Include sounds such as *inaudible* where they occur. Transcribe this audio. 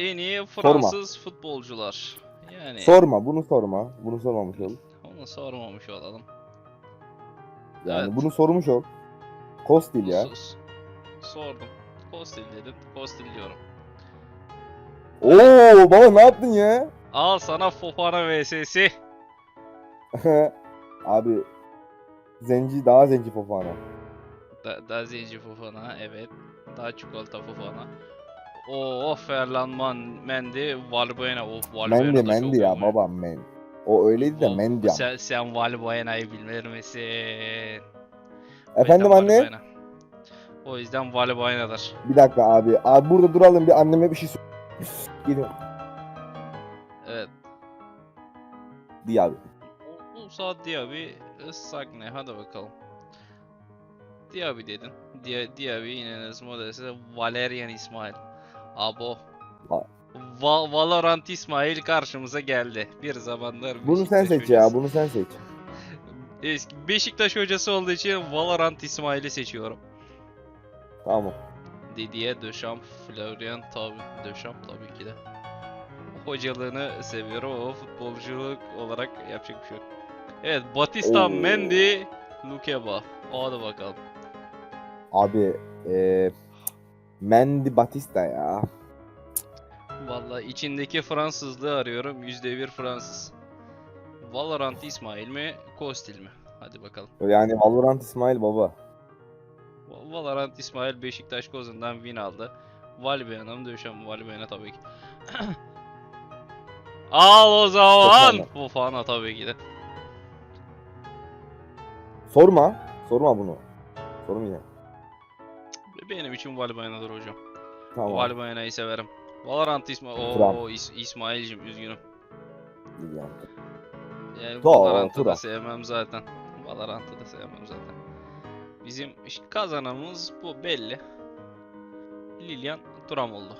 En iyi Fransız futbolcular. Yani Sorma bunu sorma. Bunu sormamış ol. onu sormamış olalım. Yani Evet. bunu sormuş ol. Kostil ya. Sus. Sordum. Kostil dedin. Kostil diyorum. Oo baba ne yaptın ya? Al sana Fofana VS'si. *laughs* Abi zenci daha zenci Fofana. Da, da zenci Fofana evet. Daha çikolata Fofana. Oo Ferland Man, Mendy, Valbuena. Of Valbuena Mendi da Mendi çok ya iyi. babam men. O öyleydi de O- Mendi ama. Sen, sen Valbuena'yı bilmez misin? Efendim anne? Valbuena. O yüzden Valbuena'dır. Bir dakika abi. Abi burada duralım bir anneme bir şey sor. Gidin. Evet. Bu saat Diaby, ıssak ne? Hadi bakalım. Diaby dedin. Dia Diaby inanılmaz modelse Valerian İsmail. Abo. Va- Va Valorant İsmail karşımıza geldi. Bir zamanlar Bunu sen seç ya. hocası. Bunu sen seç. Eski Beşiktaş hocası olduğu için Valorant İsmail'i seçiyorum. Tamam. Didier Deschamps, Florian tabi Deschamps tabii ki de. Hocalığını seviyorum ama futbolculuk olarak yapacak bir şey yok. Evet Batista, Oo. Mendy, Lukeba. Hadi bakalım. Abi eee Mendy Batista ya. Vallahi içindeki Fransızlığı arıyorum. %1 Fransız. Valorant İsmail mi, Kostil mi? Hadi bakalım. Yani Valorant İsmail baba. Va- Valorant İsmail Beşiktaş Kozun'dan win aldı. Valbuena mı Döşen Valbuena tabii ki. *coughs* Al o zaman. Fofana tabii ki de. Sorma. Sorma bunu. Sormayacağım. Benim için Valbuena'dır hocam. Tamam. Valbuena'yı severim. Valorant. Turan. Oo İs- İsmail'cim üzgünüm. Yani. Yani Turan, Valorant'ı da sevmem zaten. Valorant'ı da sevmem zaten. Bizim iş- kazanımız bu belli. Lilian Turam oldu.